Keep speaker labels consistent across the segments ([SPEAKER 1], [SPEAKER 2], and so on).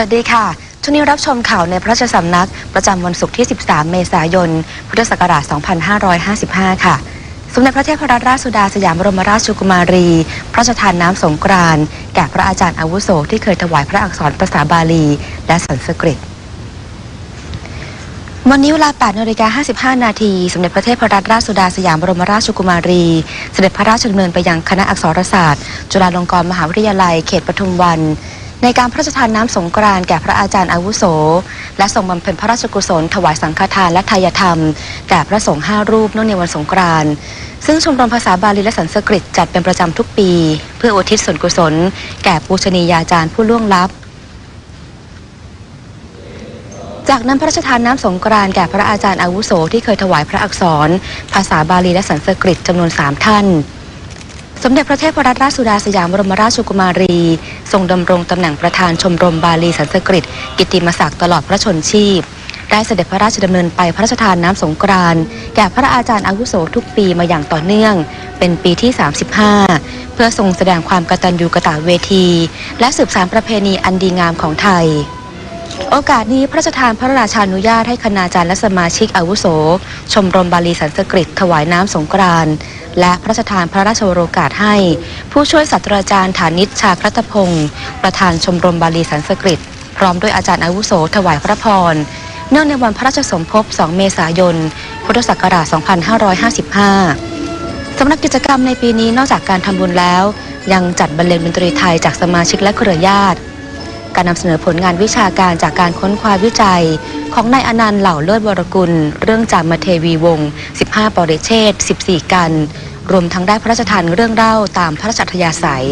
[SPEAKER 1] วัสดีค่ะ ช่วงนี้รับชมข่าวในพระราชสำนัก ประจำวันศุกร์ที่ 13 เมษายน พุทธศักราช 2555 ค่ะ สมเด็จพระเทพรัตนราชสุดาสยามบรมราชกุมารี พระราชทานน้ำสงกรานต์แก่พระอาจารย์อาวุโสที่เคยถวายพระอักษรภาษาบาลี และสันสกฤตวันนี้เวลา8นาฬิกา55 นาที สมเด็จพระเทพรัตนราชสุดาสยามบรมราชกุมารี เสด็จพระราชดำเนินไปยังคณะอักษรศาสตร์ จุฬาลงกรณ์มหาวิทยาลัย เขตปทุมวัน ในการพระราชทานน้ำสงกรานต์แก่พระอาจารย์อาวุโส และทรงบำเพ็ญพระราชกุศล ถวายสังฆทานและทายธรรม แก่พระสงฆ์ห้ารูปเนื่องในวันสงกรานต์ซึ่งชมรมภาษาบาลีและสันสกฤตจัดเป็นประจำทุกปี เพื่ออุทิศส่วนกุศล แก่ปูชนียาจารย์ผู้ล่วงลับจากนั้นพระราชทานน้ำสงกรานต์แก่พระอาจารย์อาวุโสที่เคยถวายพระอักษร ภาษาบาลีและสันสกฤตจำนวนสามท่าน สมเด็จพระเทพรัตนราชสุดาสยามบรมราชกุมารี ทรงดำรงตำแหน่งประธานชมรมบาลีสันสกฤต กิติมศักดิ์ตลอดพระชนชีพ ได้เสด็จพระราชดำเนินไปพระราชทานน้ำสงกรานต์แก่พระอาจารย์อาวุโสทุกปีมาอย่างต่อเนื่อง เป็นปีที่ 35 เพื่อทรงแสดงความกตัญญูกตเวที และสืบสานประเพณีอันดีงามของไทยโอกาสนี้พระราชทานพระราชานุญาตให้คณาจารย์และสมาชิกอาวุโส ชมรมบาลีสันสกฤต ถวายน้ำสงกรานต์และพระราชทานพระราชวโรกาสให้ ผู้ช่วยศาสตราจารย์ฐานิชชาครัตพงศ์ประธานชมรมบาลีสันสกฤต พร้อมด้วยอาจารย์อาวุโสถวายพระพร เนื่องในวันพระราชสมภพ 2 เมษายน พุทธศักราช 2555 สำนักกิจกรรมในปีนี้นอกจากการทำบุญแล้ว ยังจัดบรรเลงดนตรีไทยจากสมาชิกและเครือญาติ การนำเสนอผลงานวิชาการจากการค้นคว้าวิจัย ของนายอนันต์เหล่าเลิศวรกุล เรื่องจามเทวีวงศ์15 ปริเชษ14 กัน รวมทั้งได้พระราชทานเรื่องเล่าตามพระราชอัธยาศัย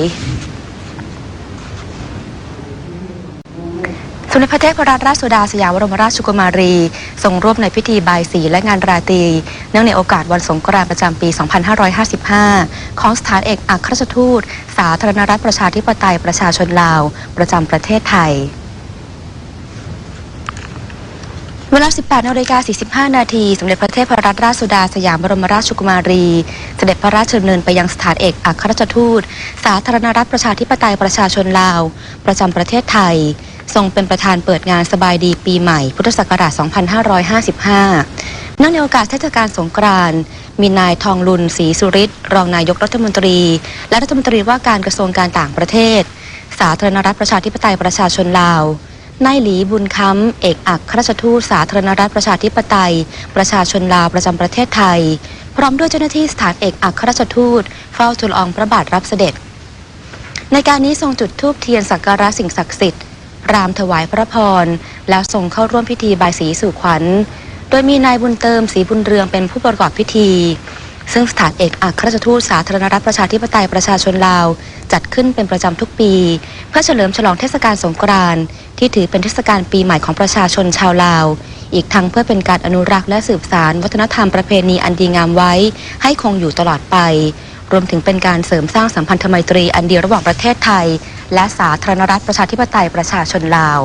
[SPEAKER 1] สมเด็จพระเทพรัตนราชสุดาสยามบรมราชกุมารี ทรงร่วมในพิธีบายสีและงานราตรี เนื่องในโอกาสวันสงกรานต์ประจำปี 2555 ของสถานเอกอัครราชทูต สาธารณรัฐประชาธิปไตยประชาชนลาว ประจำประเทศไทย เวลา 18นาฬิกา45 นาที สมเด็จพระเทพรัตนราชสุดาสยามบรมราชกุมารี เสด็จพระราชดำเนินไปยังสถานเอกอัครราชทูต สาธารณรัฐประชาธิปไตยประชาชนลาว ประจำประเทศไทย ทรงเป็นประธานเปิดงานสบายดีปีใหม่ พุทธศักราช 2555 เนื่องในโอกาสเทศกาลสงกรานต์มีนายทองลุนศรีสุริศรองนายกรัฐมนตรี และรัฐมนตรีว่าการกระทรวงการต่างประเทศ สาธารณรัฐประชาธิปไตยประชาชนลาว นายหลีบุญค้ำเอกอัครราชทูตสาธารณรัฐประชาธิปไตย ประชาชนลาวประจำประเทศไทย พร้อมด้วยเจ้าหน้าที่สถานเอกอัครราชทูตเฝ้าทูลอองพระบาทรับเสด็จ ในการนี้ทรงจุดธูปเทียนสักการะสิ่งศักดิ์สิทธิ์รามถวายพระพร แล้วทรงเข้าร่วมพิธีบายสีสู่ขวัญ โดยมีนายบุญเติมศรีบุญเรืองเป็นผู้ประกอบพิธี ซึ่งสถานเอกอัครราชทูตสาธารณรัฐประชาธิปไตยประชาชนลาว จัดขึ้นเป็นประจำทุกปี เพื่อเฉลิมฉลองเทศกาลสงกรานต์ที่ถือเป็นเทศกาลปีใหม่ของประชาชนชาวลาว อีกทั้งเพื่อเป็นการอนุรักษ์และสืบสานวัฒนธรรมประเพณีอันดีงามไว้ ให้คงอยู่ตลอดไป รวมถึงเป็นการเสริมสร้างสัมพันธไมตรีอันดีระหว่างประเทศไทย และสาธารณรัฐประชาธิปไตยประชาชนลาว